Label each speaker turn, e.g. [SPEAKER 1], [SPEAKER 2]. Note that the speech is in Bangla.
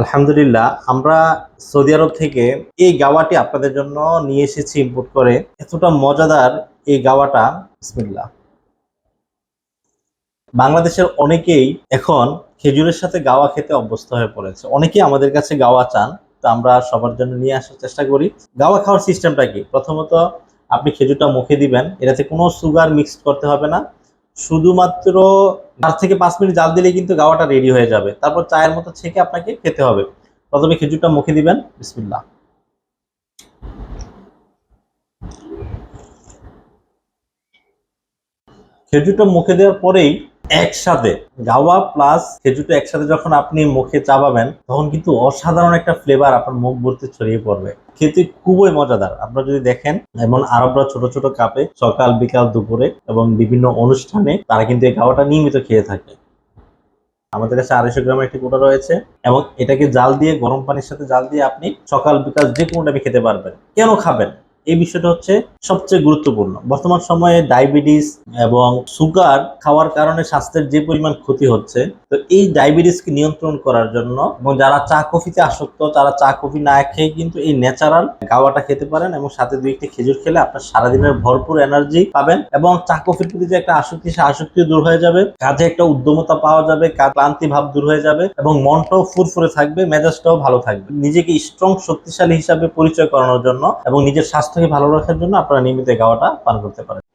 [SPEAKER 1] আলহামদুলিল্লাহ, আমরা সৌদি আরব থেকে এই গাওয়াটি আপনাদের জন্য নিয়ে এসেছি ইম্পোর্ট করে। এতটা মজাদার এই গাওয়াটা, বিসমিল্লাহ। বাংলাদেশের অনেকেই এখন খেজুরের সাথে গাওয়া খেতে অভ্যস্ত হয়ে পড়েছে। অনেকেই আমাদের কাছে গাওয়া চান, তো আমরা সবার জন্য নিয়ে আসার চেষ্টা করি। গাওয়া খাওয়ার সিস্টেমটা কি? প্রথমত আপনি খেজুরটা মুখে দিবেন, এটাতে কোনো সুগার মিক্সড করতে হবে না। শুধুমাত্র চার থেকে পাঁচ মিনিট জাল দিলেই কিন্তু গাওয়াটা রেডি হয়ে যাবে। তারপর চায়ের মতো ছেঁকে আপনাকে খেতে হবে। প্রথমে খেজুরটা মুখে দিবেন। বিসমিল্লা খেজুরটা মুখে দেওয়ার পরেই একসাথে, গাওয়া প্লাস খেজুরটা একসাথে যখন আপনি মুখে চাবাবেন তখন কিন্তু অসাধারণ একটা ফ্লেভার আপনার মুখ ভর্তি ছড়িয়ে পড়বে। খেতে খুবই মজাদার। আপনারা যদি দেখেন এমন আরবরা ছোট ছোট কাপে সকাল, বিকাল, দুপুরে এবং বিভিন্ন অনুষ্ঠানে তারা কিন্তু এই গাওয়াটা নিয়মিত খেয়ে থাকে। আমাদের কাছে আড়াইশো গ্রামের একটি কোটা রয়েছে এবং এটাকে জাল দিয়ে, গরম পানির সাথে জাল দিয়ে আপনি সকাল, বিকাল যে কোনো টাইমে খেতে পারবেন, কেন খাবেন? এই বিষয়টা হচ্ছে সবচেয়ে গুরুত্বপূর্ণ। বর্তমান সময়ে ডায়াবেটিস এবং সুগার খাওয়ার কারণে স্বাস্থ্যের যে পরিমাণ ক্ষতি হচ্ছে, তো এই ডায়াবেটিসকে নিয়ন্ত্রণ করার জন্য এবং যারা চা কফিতে আসক্ত, তারা চা কফি না খেয়ে কিন্তু এই ন্যাচারাল গাওয়াটা খেতে পারেন এবং সাথে দুই একটি খেজুর খেলে আপনার সারাদিনের ভরপুর এনার্জি পাবেন এবং চা কফির প্রতি যে একটা আসক্তি, সে আসক্তি দূর হয়ে যাবে, কাজে একটা উদ্যমতা পাওয়া যাবে ক্লান্তি ভাব দূর হয়ে যাবে এবং মনটাও ফুরফুরে থাকবে, মেজাজটাও ভালো থাকবে। নিজেকে স্ট্রং শক্তিশালী হিসাবে পরিচয় করানোর জন্য এবং নিজের স্বাস্থ্যকে ভালো রাখার জন্য আপনারা নিয়মিত গাওয়াটা পান করতে পারেন।